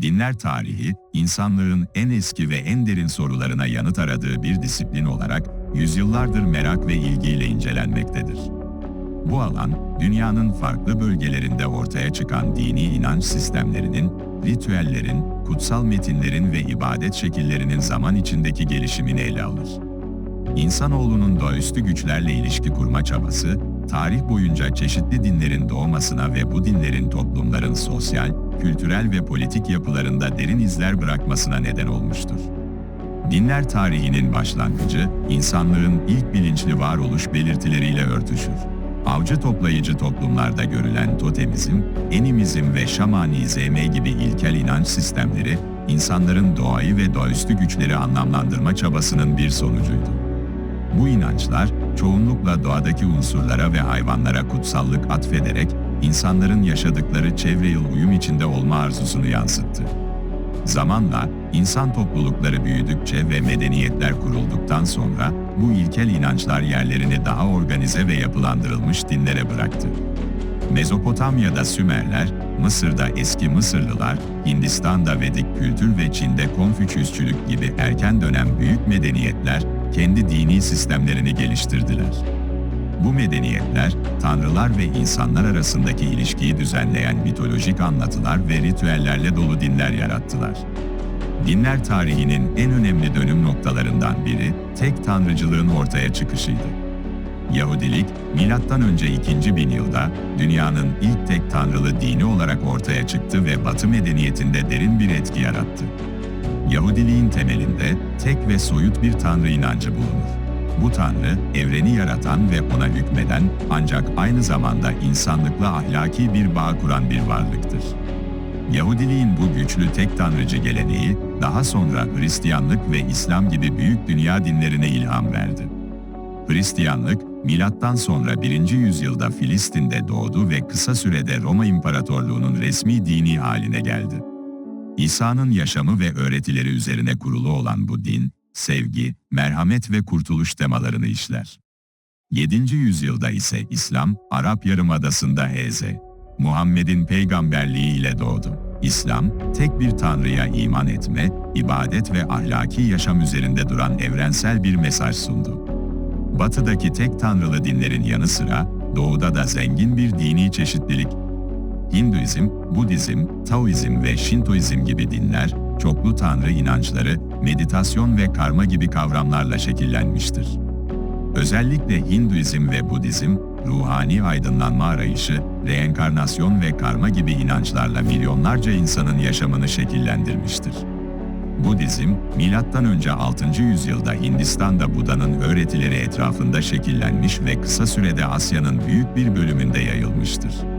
Dinler tarihi, insanlığın en eski ve en derin sorularına yanıt aradığı bir disiplin olarak yüzyıllardır merak ve ilgiyle incelenmektedir. Bu alan, dünyanın farklı bölgelerinde ortaya çıkan dini inanç sistemlerinin, ritüellerin, kutsal metinlerin ve ibadet şekillerinin zaman içindeki gelişimini ele alır. İnsanoğlunun doğaüstü güçlerle ilişki kurma çabası, tarih boyunca çeşitli dinlerin doğmasına ve bu dinlerin toplumların sosyal, kültürel ve politik yapılarında derin izler bırakmasına neden olmuştur. Dinler tarihinin başlangıcı, insanlığın ilk bilinçli varoluş belirtileriyle örtüşür. Avcı toplayıcı toplumlarda görülen totemizm, animizm ve şamanizm gibi ilkel inanç sistemleri, insanların doğayı ve doğaüstü güçleri anlamlandırma çabasının bir sonucuydu. Bu inançlar, çoğunlukla doğadaki unsurlara ve hayvanlara kutsallık atfederek, insanların yaşadıkları çevreye uyum içinde olma arzusunu yansıttı. Zamanla, insan toplulukları büyüdükçe ve medeniyetler kurulduktan sonra, bu ilkel inançlar yerlerini daha organize ve yapılandırılmış dinlere bıraktı. Mezopotamya'da Sümerler, Mısır'da eski Mısırlılar, Hindistan'da Vedik kültür ve Çin'de Konfüçyüsçülük gibi erken dönem büyük medeniyetler, kendi dini sistemlerini geliştirdiler. Bu medeniyetler, tanrılar ve insanlar arasındaki ilişkiyi düzenleyen mitolojik anlatılar ve ritüellerle dolu dinler yarattılar. Dinler tarihinin en önemli dönüm noktalarından biri, tek tanrıcılığın ortaya çıkışıydı. Yahudilik, M.Ö. 2. bin yılda dünyanın ilk tek tanrılı dini olarak ortaya çıktı ve Batı medeniyetinde derin bir etki yarattı. Yahudiliğin temelinde tek ve soyut bir tanrı inancı bulunur. Bu tanrı, evreni yaratan ve ona hükmeden ancak aynı zamanda insanlıkla ahlaki bir bağ kuran bir varlıktır. Yahudiliğin bu güçlü tek tanrıcı geleneği, daha sonra Hristiyanlık ve İslam gibi büyük dünya dinlerine ilham verdi. Hristiyanlık, milattan sonra 1. yüzyılda Filistin'de doğdu ve kısa sürede Roma İmparatorluğu'nun resmi dini haline geldi. İsa'nın yaşamı ve öğretileri üzerine kurulu olan bu din, sevgi, merhamet ve kurtuluş temalarını işler. 7. yüzyılda ise İslam, Arap Yarımadası'nda Hz. Muhammed'in peygamberliği ile doğdu. İslam, tek bir tanrıya iman etme, ibadet ve ahlaki yaşam üzerinde duran evrensel bir mesaj sundu. Batıdaki tek tanrılı dinlerin yanı sıra, doğuda da zengin bir dini çeşitlilik Hinduizm, Budizm, Taoizm ve Şintoizm gibi dinler, çoklu tanrı inançları, meditasyon ve karma gibi kavramlarla şekillenmiştir. Özellikle Hinduizm ve Budizm, ruhani aydınlanma arayışı, reenkarnasyon ve karma gibi inançlarla milyonlarca insanın yaşamını şekillendirmiştir. Budizm, M.Ö. 6. yüzyılda Hindistan'da Buda'nın öğretileri etrafında şekillenmiş ve kısa sürede Asya'nın büyük bir bölümünde yayılmıştır.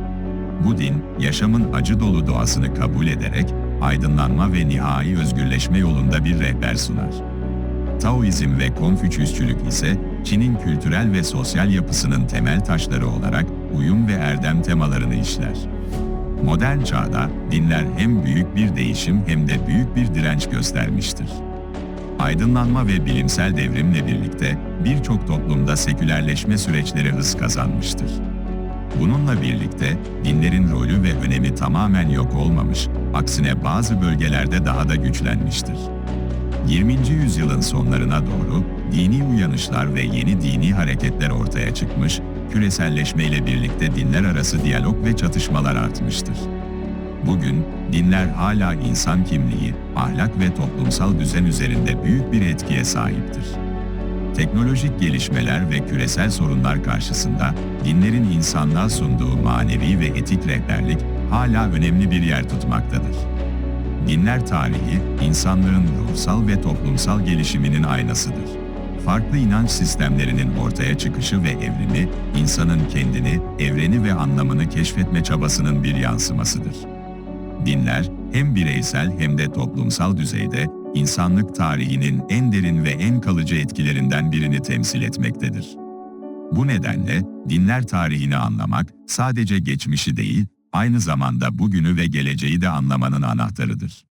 Bu din, yaşamın acı dolu doğasını kabul ederek, aydınlanma ve nihai özgürleşme yolunda bir rehber sunar. Taoizm ve Konfüçyüsçülük ise, Çin'in kültürel ve sosyal yapısının temel taşları olarak uyum ve erdem temalarını işler. Modern çağda dinler hem büyük bir değişim hem de büyük bir direnç göstermiştir. Aydınlanma ve bilimsel devrimle birlikte birçok toplumda sekülerleşme süreçleri hız kazanmıştır. Bununla birlikte dinlerin rolü ve önemi tamamen yok olmamış, aksine bazı bölgelerde daha da güçlenmiştir. 20. yüzyılın sonlarına doğru dini uyanışlar ve yeni dini hareketler ortaya çıkmış, küreselleşme ile birlikte dinler arası diyalog ve çatışmalar artmıştır. Bugün dinler hala insan kimliği, ahlak ve toplumsal düzen üzerinde büyük bir etkiye sahiptir. Teknolojik gelişmeler ve küresel sorunlar karşısında dinlerin insanlığa sunduğu manevi ve etik rehberlik hala önemli bir yer tutmaktadır. Dinler tarihi, insanlığın ruhsal ve toplumsal gelişiminin aynasıdır. Farklı inanç sistemlerinin ortaya çıkışı ve evrimi, insanın kendini, evreni ve anlamını keşfetme çabasının bir yansımasıdır. Dinler, hem bireysel hem de toplumsal düzeyde insanlık tarihinin en derin ve en kalıcı etkilerinden birini temsil etmektedir. Bu nedenle dinler tarihini anlamak sadece geçmişi değil, aynı zamanda bugünü ve geleceği de anlamanın anahtarıdır.